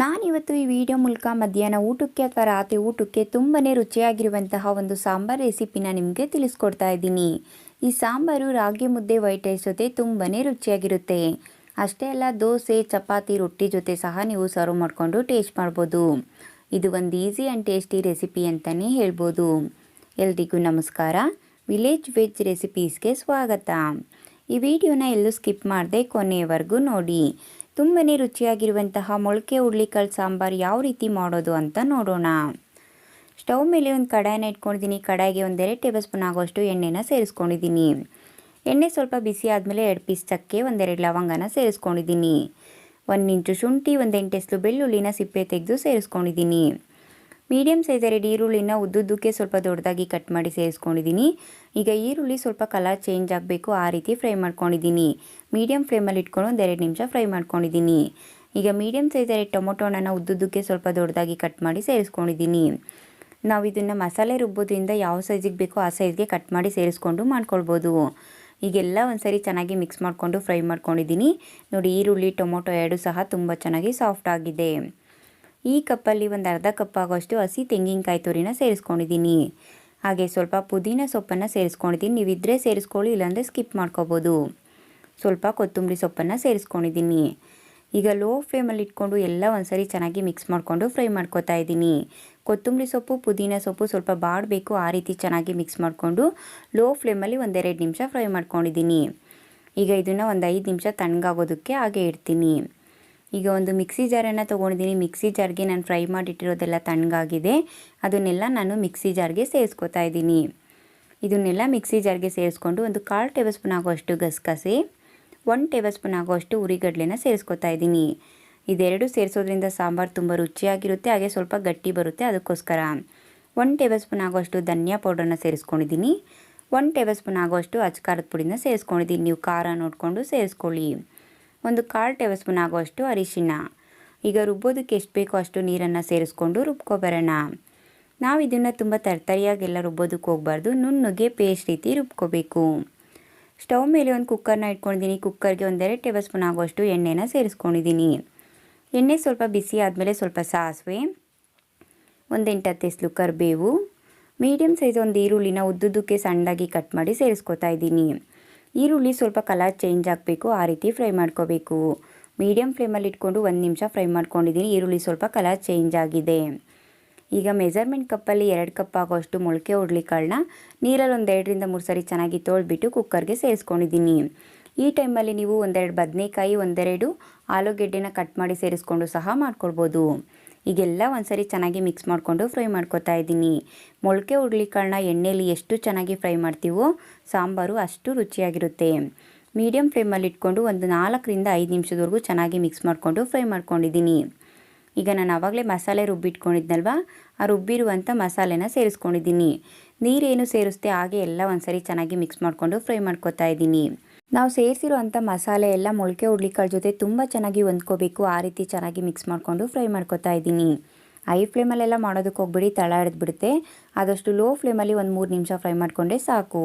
ನಾನಿವತ್ತು ಈ ವಿಡಿಯೋ ಮೂಲಕ ಮಧ್ಯಾಹ್ನ ಊಟಕ್ಕೆ ಅಥವಾ ರಾತ್ರಿ ಊಟಕ್ಕೆ ತುಂಬಾ ರುಚಿಯಾಗಿರುವಂತಹ ಒಂದು ಸಾಂಬಾರ್ ರೆಸಿಪಿನ ನಿಮಗೆ ತಿಳಿಸ್ಕೊಡ್ತಾ ಇದ್ದೀನಿ. ಈ ಸಾಂಬಾರು ರಾಗಿ ಮುದ್ದೆ ವೈಟ್ ರೈಸ್ ಜೊತೆ ತುಂಬಾ ರುಚಿಯಾಗಿರುತ್ತೆ. ಅಷ್ಟೇ ಅಲ್ಲ, ದೋಸೆ, ಚಪಾತಿ, ರೊಟ್ಟಿ ಜೊತೆ ಸಹ ನೀವು ಸರ್ವ್ ಮಾಡಿಕೊಂಡು ಟೇಸ್ಟ್ ಮಾಡ್ಬೋದು. ಇದು ಒಂದು ಈಸಿ ಆ್ಯಂಡ್ ಟೇಸ್ಟಿ ರೆಸಿಪಿ ಅಂತಲೇ ಹೇಳ್ಬೋದು. ಎಲ್ರಿಗೂ ನಮಸ್ಕಾರ. ವಿಲೇಜ್ ವೆಜ್ ರೆಸಿಪೀಸ್ಗೆ ಸ್ವಾಗತ. ಈ ವಿಡಿಯೋನ ಎಲ್ಲೂ ಸ್ಕಿಪ್ ಮಾಡದೆ ಕೊನೆಯವರೆಗೂ ನೋಡಿ. ತುಂಬಾ ರುಚಿಯಾಗಿರುವಂತಹ ಮೊಳಕೆ ಹುರುಳಿಕಾಳು ಸಾಂಬಾರು ಯಾವ ರೀತಿ ಮಾಡೋದು ಅಂತ ನೋಡೋಣ. ಸ್ಟವ್ ಮೇಲೆ ಒಂದು ಕಡಾಯನ ಇಟ್ಕೊಂಡಿದ್ದೀನಿ. ಕಡಾಯಿಗೆ ಒಂದೆರಡು ಟೇಬಲ್ ಸ್ಪೂನ್ ಆಗೋಷ್ಟು ಎಣ್ಣೆನ ಸೇರಿಸ್ಕೊಂಡಿದ್ದೀನಿ. ಎಣ್ಣೆ ಸ್ವಲ್ಪ ಬಿಸಿ ಆದಮೇಲೆ ಎರಡು ಪೀಸ್ ಚಕ್ಕೆ ಒಂದೆರಡು ಲವಂಗನ ಸೇರಿಸ್ಕೊಂಡಿದ್ದೀನಿ. ಒಂದು ಇಂಚು ಶುಂಠಿ, ಒಂದು ಎಂಟೆಸ್ಲು ಬೆಳ್ಳುಳ್ಳಿನ ಸಿಪ್ಪೆ ತೆಗೆದು ಸೇರಿಸ್ಕೊಂಡಿದ್ದೀನಿ. ಮೀಡಿಯಮ್ ಸೈಜ್ ಎರಡು ಈರುಳ್ಳಿನ ಉದ್ದುದ್ದಕ್ಕೆ ಸ್ವಲ್ಪ ದೊಡ್ಡದಾಗಿ ಕಟ್ ಮಾಡಿ ಸೇರಿಸ್ಕೊಂಡಿದ್ದೀನಿ. ಈಗ ಈರುಳ್ಳಿ ಸ್ವಲ್ಪ ಕಲರ್ ಚೇಂಜ್ ಆಗಬೇಕು, ಆ ರೀತಿ ಫ್ರೈ ಮಾಡ್ಕೊಂಡಿದ್ದೀನಿ. ಮೀಡಿಯಮ್ ಫ್ಲೇಮಲ್ಲಿ ಇಟ್ಕೊಂಡು ಒಂದು ಎರಡು ನಿಮಿಷ ಫ್ರೈ ಮಾಡ್ಕೊಂಡಿದ್ದೀನಿ. ಈಗ ಮೀಡಿಯಮ್ ಸೈಜ್ ಎರಡು ಹಣ್ಣನ್ನು ಉದ್ದುದ್ದಕ್ಕೆ ಸ್ವಲ್ಪ ದೊಡ್ಡದಾಗಿ ಕಟ್ ಮಾಡಿ ಸೇರಿಸ್ಕೊಂಡಿದ್ದೀನಿ. ನಾವು ಇದನ್ನು ಮಸಾಲೆ ರುಬ್ಬೋದ್ರಿಂದ ಯಾವ ಸೈಜಿಗೆ ಬೇಕೋ ಆ ಸೈಜ್ಗೆ ಕಟ್ ಮಾಡಿ ಸೇರಿಸ್ಕೊಂಡು ಮಾಡ್ಕೊಳ್ಬೋದು. ಈಗೆಲ್ಲ ಒಂದ್ಸರಿ ಚೆನ್ನಾಗಿ ಮಿಕ್ಸ್ ಮಾಡಿಕೊಂಡು ಫ್ರೈ ಮಾಡ್ಕೊಂಡಿದ್ದೀನಿ. ನೋಡಿ ಈರುಳ್ಳಿ, ಟೊಮೊಟೊ ಎರಡು ಸಹ ತುಂಬ ಚೆನ್ನಾಗಿ ಸಾಫ್ಟ್ ಆಗಿದೆ. ಈ ಕಪ್ಪಲ್ಲಿ ಒಂದು ಅರ್ಧ ಕಪ್ ಆಗೋಷ್ಟು ಹಸಿ ತೆಂಗಿನಕಾಯಿ ತುರಿನ ಸೇರಿಸ್ಕೊಂಡಿದ್ದೀನಿ. ಹಾಗೆ ಸ್ವಲ್ಪ ಪುದೀನ ಸೊಪ್ಪನ್ನು ಸೇರಿಸ್ಕೊಂಡಿದ್ದೀನಿ. ನೀವಿದ್ದರೆ ಸೇರಿಸ್ಕೊಳ್ಳಿ, ಇಲ್ಲಾಂದರೆ ಸ್ಕಿಪ್ ಮಾಡ್ಕೋಬೋದು. ಸ್ವಲ್ಪ ಕೊತ್ತಂಬರಿ ಸೊಪ್ಪನ್ನು ಸೇರಿಸ್ಕೊಂಡಿದ್ದೀನಿ. ಈಗ ಲೋ ಫ್ಲೇಮಲ್ಲಿ ಇಟ್ಕೊಂಡು ಎಲ್ಲ ಒಂದ್ಸರಿ ಚೆನ್ನಾಗಿ ಮಿಕ್ಸ್ ಮಾಡಿಕೊಂಡು ಫ್ರೈ ಮಾಡ್ಕೋತಾ ಇದ್ದೀನಿ. ಕೊತ್ತಂಬರಿ ಸೊಪ್ಪು, ಪುದೀನ ಸೊಪ್ಪು ಸ್ವಲ್ಪ ಬಾಡಬೇಕು, ಆ ರೀತಿ ಚೆನ್ನಾಗಿ ಮಿಕ್ಸ್ ಮಾಡಿಕೊಂಡು ಲೋ ಫ್ಲೇಮಲ್ಲಿ ಒಂದೆರಡು ನಿಮಿಷ ಫ್ರೈ ಮಾಡ್ಕೊಂಡಿದ್ದೀನಿ. ಈಗ ಇದನ್ನು ಒಂದು ಐದು ನಿಮಿಷ ತಣ್ಣಗಾಗೋದಕ್ಕೆ ಹಾಗೆ ಇಡ್ತೀನಿ. ಈಗ ಒಂದು ಮಿಕ್ಸಿ ಜಾರನ್ನು ತೊಗೊಂಡಿದ್ದೀನಿ. ಮಿಕ್ಸಿ ಜಾರ್ಗೆ ನಾನು ಫ್ರೈ ಮಾಡಿಟ್ಟಿರೋದೆಲ್ಲ ತಣ್ಣಗಾಗಿದೆ. ಅದನ್ನೆಲ್ಲ ನಾನು ಮಿಕ್ಸಿ ಜಾರ್ಗೆ ಸೇರಿಸ್ಕೊತಾ ಇದ್ದೀನಿ. ಇದನ್ನೆಲ್ಲ ಮಿಕ್ಸಿ ಜಾರ್ಗೆ ಸೇರಿಸ್ಕೊಂಡು ಒಂದು ಕಾಲು ಟೇಬಲ್ ಸ್ಪೂನ್ ಆಗುವಷ್ಟು ಗಸಗಸೆ, ಒನ್ ಟೇಬಲ್ ಸ್ಪೂನ್ ಆಗುವಷ್ಟು ಉರಿಗಡ್ಲೆನ ಸೇರಿಸ್ಕೊತಾ ಇದ್ದೀನಿ. ಇದೆರಡು ಸೇರಿಸೋದ್ರಿಂದ ಸಾಂಬಾರು ತುಂಬ ರುಚಿಯಾಗಿರುತ್ತೆ, ಹಾಗೆ ಸ್ವಲ್ಪ ಗಟ್ಟಿ ಬರುತ್ತೆ ಅದಕ್ಕೋಸ್ಕರ. ಒನ್ ಟೇಬಲ್ ಸ್ಪೂನ್ ಆಗುವಷ್ಟು ಧನಿಯಾ ಪೌಡರ್ನ ಸೇರಿಸ್ಕೊಂಡಿದ್ದೀನಿ. ಒನ್ ಟೇಬಲ್ ಸ್ಪೂನ್ ಆಗುವಷ್ಟು ಅಚ್ಕಾರದ ಪುಡಿನ ಸೇರಿಸ್ಕೊಂಡಿದ್ದೀನಿ. ನೀವು ಖಾರ ನೋಡಿಕೊಂಡು ಸೇರಿಸ್ಕೊಳ್ಳಿ. ಒಂದು ಕಾಲು ಟೇಬಲ್ ಸ್ಪೂನ್ ಆಗುವಷ್ಟು ಅರಿಶಿನ ಈಗ ರುಬ್ಬೋದಕ್ಕೆ ಎಷ್ಟು ಬೇಕೋ ಅಷ್ಟು ನೀರನ್ನು ಸೇರಿಸ್ಕೊಂಡು ರುಬ್ಕೊಬರೋಣ. ನಾವು ಇದನ್ನು ತುಂಬ ತರ್ತರಿಯಾಗೆಲ್ಲ ರುಬ್ಬೋದಕ್ಕೆ ಹೋಗಬಾರ್ದು. ನುಣ್ಣುಗೆ ಪೇಸ್ಟ್ ರೀತಿ ರುಬ್ಕೋಬೇಕು. ಸ್ಟವ್ ಮೇಲೆ ಒಂದು ಕುಕ್ಕರ್ನ ಇಟ್ಕೊಂಡಿದ್ದೀನಿ ಕುಕ್ಕರ್ಗೆ ಒಂದೆರಡು ಟೇಬಲ್ ಸ್ಪೂನ್ ಆಗುವಷ್ಟು ಎಣ್ಣೆನ ಸೇರಿಸ್ಕೊಂಡಿದ್ದೀನಿ ಎಣ್ಣೆ ಸ್ವಲ್ಪ ಬಿಸಿ ಆದಮೇಲೆ ಸ್ವಲ್ಪ ಸಾಸಿವೆ ಒಂದು ಎಂಟತ್ತು ಕರಿಬೇವು ಮೀಡಿಯಮ್ ಸೈಜ್ ಒಂದು ಈರುಳ್ಳಿನ ಉದ್ದುದ್ದಕ್ಕೆ ಸಣ್ಣದಾಗಿ ಕಟ್ ಮಾಡಿ ಸೇರಿಸ್ಕೊತಾ ಇದ್ದೀನಿ. ಈರುಳ್ಳಿ ಸ್ವಲ್ಪ ಕಲರ್ ಚೇಂಜ್ ಆಗಬೇಕು, ಆ ರೀತಿ ಫ್ರೈ ಮಾಡ್ಕೋಬೇಕು. ಮೀಡಿಯಮ್ ಫ್ಲೇಮಲ್ಲಿ ಇಟ್ಕೊಂಡು ಒಂದು ನಿಮಿಷ ಫ್ರೈ ಮಾಡ್ಕೊಂಡಿದ್ದೀನಿ, ಈರುಳ್ಳಿ ಸ್ವಲ್ಪ ಕಲರ್ ಚೇಂಜ್ ಆಗಿದೆ. ಈಗ ಮೆಜರ್ಮೆಂಟ್ ಕಪ್ಪಲ್ಲಿ ಎರಡು ಕಪ್ ಆಗೋಷ್ಟು ಮೊಳಕೆ ಕಾಳನ್ನ ನೀರಲ್ಲಿ ಒಂದು ಎರಡರಿಂದ ಮೂರು ಸರಿ ಚೆನ್ನಾಗಿ ತೋಳ್ಬಿಟ್ಟು ಕುಕ್ಕರ್ಗೆ ಸೇರಿಸ್ಕೊಂಡಿದ್ದೀನಿ. ಈ ಟೈಮಲ್ಲಿ ನೀವು ಒಂದೆರಡು ಬದನೆಕಾಯಿ, ಒಂದೆರಡು ಆಲೂಗೆಡ್ಡೆನ ಕಟ್ ಮಾಡಿ ಸೇರಿಸ್ಕೊಂಡು ಸಹ ಮಾಡ್ಕೊಳ್ಬೋದು. ಈಗೆಲ್ಲ ಒಂದ್ಸರಿ ಚೆನ್ನಾಗಿ ಮಿಕ್ಸ್ ಮಾಡಿಕೊಂಡು ಫ್ರೈ ಮಾಡ್ಕೋತಾ ಇದ್ದೀನಿ. ಮೊಳಕೆ ಹುರುಳಿಕಾಳನ್ನ ಎಣ್ಣೆಯಲ್ಲಿ ಎಷ್ಟು ಚೆನ್ನಾಗಿ ಫ್ರೈ ಮಾಡ್ತೀವೋ ಸಾಂಬಾರು ಅಷ್ಟು ರುಚಿಯಾಗಿರುತ್ತೆ. ಮೀಡಿಯಮ್ ಫ್ಲೇಮಲ್ಲಿ ಇಟ್ಕೊಂಡು ಒಂದು ನಾಲ್ಕರಿಂದ ಐದು ನಿಮಿಷದವರೆಗೂ ಚೆನ್ನಾಗಿ ಮಿಕ್ಸ್ ಮಾಡಿಕೊಂಡು ಫ್ರೈ ಮಾಡ್ಕೊಂಡಿದ್ದೀನಿ. ಈಗ ನಾನು ಆವಾಗಲೇ ಮಸಾಲೆ ರುಬ್ಬಿಟ್ಕೊಂಡಿದ್ನಲ್ವ ಆ ರುಬ್ಬಿರುವಂಥ ಮಸಾಲೆನ ಸೇರಿಸ್ಕೊಂಡಿದ್ದೀನಿ. ನೀರೇನು ಸೇರಿಸ್ತೆ ಹಾಗೆ ಎಲ್ಲ ಒಂದ್ಸರಿ ಚೆನ್ನಾಗಿ ಮಿಕ್ಸ್ ಮಾಡಿಕೊಂಡು ಫ್ರೈ ಮಾಡ್ಕೊತಾ ಇದ್ದೀನಿ. ನಾವು ಸೇರಿಸಿರುವಂಥ ಮಸಾಲೆ ಎಲ್ಲ ಮೊಳಕೆ ಹುಡ್ಲಿಕಾಳು ಜೊತೆ ತುಂಬ ಚೆನ್ನಾಗಿ ಹೊಂದ್ಕೋಬೇಕು. ಆ ರೀತಿ ಚೆನ್ನಾಗಿ ಮಿಕ್ಸ್ ಮಾಡಿಕೊಂಡು ಫ್ರೈ ಮಾಡ್ಕೊತಾ ಇದ್ದೀನಿ. ಐ ಫ್ಲೇಮಲ್ಲೆಲ್ಲ ಮಾಡೋದಕ್ಕೆ ಹೋಗ್ಬಿಡಿ ತಳ ಹಿಡಿದ್ಬಿಡುತ್ತೆ ಆದಷ್ಟು ಲೋ ಫ್ಲೇಮಲ್ಲಿ ಒಂದು ಮೂರು ನಿಮಿಷ ಫ್ರೈ ಮಾಡಿಕೊಂಡ್ರೆ ಸಾಕು.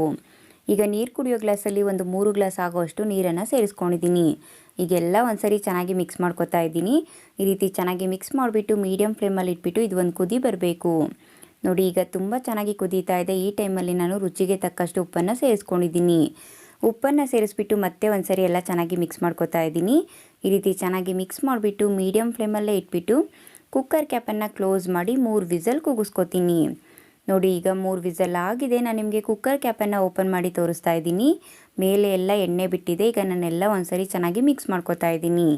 ಈಗ ನೀರು ಕುಡಿಯೋ ಗ್ಲಾಸಲ್ಲಿ ಒಂದು ಮೂರು ಗ್ಲಾಸ್ ಆಗೋಷ್ಟು ನೀರನ್ನು ಸೇರಿಸ್ಕೊಂಡಿದ್ದೀನಿ. ಈಗೆಲ್ಲ ಒಂದ್ಸರಿ ಚೆನ್ನಾಗಿ ಮಿಕ್ಸ್ ಮಾಡ್ಕೊತಾ ಇದ್ದೀನಿ. ಈ ರೀತಿ ಚೆನ್ನಾಗಿ ಮಿಕ್ಸ್ ಮಾಡಿಬಿಟ್ಟು ಮೀಡಿಯಮ್ ಫ್ಲೇಮಲ್ಲಿ ಇಟ್ಬಿಟ್ಟು ಇದು ಒಂದು ಕುದಿ ಬರಬೇಕು. ನೋಡಿ, ಈಗ ತುಂಬ ಚೆನ್ನಾಗಿ ಕುದೀತಾ ಇದೆ. ಈ ಟೈಮಲ್ಲಿ ನಾನು ರುಚಿಗೆ ತಕ್ಕಷ್ಟು ಉಪ್ಪನ್ನು ಸೇರಿಸ್ಕೊಂಡಿದ್ದೀನಿ. ಉಪ್ಪನ್ನು ಸೇರಿಸ್ಬಿಟ್ಟು ಮತ್ತೆ ಒಂದು ಸರಿ ಎಲ್ಲ ಚೆನ್ನಾಗಿ ಮಿಕ್ಸ್ ಮಾಡ್ಕೋತಾ ಇದ್ದೀನಿ. ಈ ರೀತಿ ಚೆನ್ನಾಗಿ ಮಿಕ್ಸ್ ಮಾಡಿಬಿಟ್ಟು ಮೀಡಿಯಮ್ ಫ್ಲೇಮಲ್ಲೇ ಇಟ್ಬಿಟ್ಟು ಕುಕ್ಕರ್ ಕ್ಯಾಪನ್ನು ಕ್ಲೋಸ್ ಮಾಡಿ ಮೂರು ವಿಸಲ್ ಕೂಗಿಸ್ಕೊತೀನಿ ನೋಡಿ, ಈಗ ಮೂರು ವಿಸಲ್ ಆಗಿದೆ. ನಾನು ನಿಮಗೆ ಕುಕ್ಕರ್ ಕ್ಯಾಪನ್ನು ಓಪನ್ ಮಾಡಿ ತೋರಿಸ್ತಾ ಇದ್ದೀನಿ. ಮೇಲೆ ಎಲ್ಲ ಎಣ್ಣೆ ಬಿಟ್ಟಿದೆ. ಈಗ ನಾನೆಲ್ಲ ಒಂದ್ಸರಿ ಚೆನ್ನಾಗಿ ಮಿಕ್ಸ್ ಮಾಡ್ಕೋತಾ ಇದ್ದೀನಿ.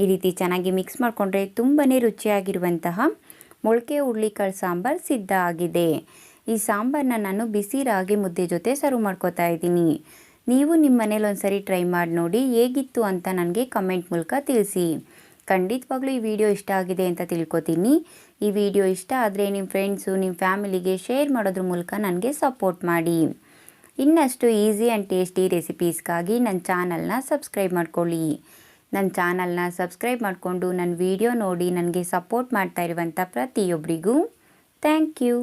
ಈ ರೀತಿ ಚೆನ್ನಾಗಿ ಮಿಕ್ಸ್ ಮಾಡಿಕೊಂಡ್ರೆ ತುಂಬಾ ರುಚಿಯಾಗಿರುವಂತಹ ಮೊಳಕೆ, ಹುರುಳಿಕಾಳು ಸಾಂಬಾರು ಸಿದ್ಧ ಆಗಿದೆ. ಈ ಸಾಂಬಾರನ್ನ ನಾನು ಬಿಸಿ ರಾಗಿ ಮುದ್ದೆ ಜೊತೆ ಸರ್ವ್ ಮಾಡ್ಕೋತಾ ಇದ್ದೀನಿ. ನೀವು ನಿಮ್ಮ ಮನೇಲಿ ಒಂದ್ಸರಿ ಟ್ರೈ ಮಾಡಿ ನೋಡಿ ಹೇಗಿತ್ತು ಅಂತ ನನಗೆ ಕಮೆಂಟ್ ಮೂಲಕ ತಿಳಿಸಿ. ಖಂಡಿತವಾಗ್ಲೂ ಈ ವಿಡಿಯೋ ಇಷ್ಟ ಆಗಿದೆ ಅಂತ ತಿಳ್ಕೊತೀನಿ. ಈ ವಿಡಿಯೋ ಇಷ್ಟ ಆದರೆ ನಿಮ್ಮ ಫ್ರೆಂಡ್ಸು ನಿಮ್ಮ ಫ್ಯಾಮಿಲಿಗೆ ಶೇರ್ ಮಾಡೋದ್ರ ಮೂಲಕ ನನಗೆ ಸಪೋರ್ಟ್ ಮಾಡಿ. ಇನ್ನಷ್ಟು ಈಸಿ ಆ್ಯಂಡ್ ಟೇಸ್ಟಿ ರೆಸಿಪೀಸ್ಗಾಗಿ ನನ್ನ ಚಾನಲ್ನ ಸಬ್ಸ್ಕ್ರೈಬ್ ಮಾಡ್ಕೊಳ್ಳಿ. ನನ್ನ ಚಾನಲ್ನ ಸಬ್ಸ್ಕ್ರೈಬ್ ಮಾಡಿಕೊಂಡು ನನ್ನ ವಿಡಿಯೋ ನೋಡಿ ನನಗೆ ಸಪೋರ್ಟ್ ಮಾಡ್ತಾ ಇರುವಂಥ ಪ್ರತಿಯೊಬ್ಬರಿಗೂ ಥ್ಯಾಂಕ್ ಯು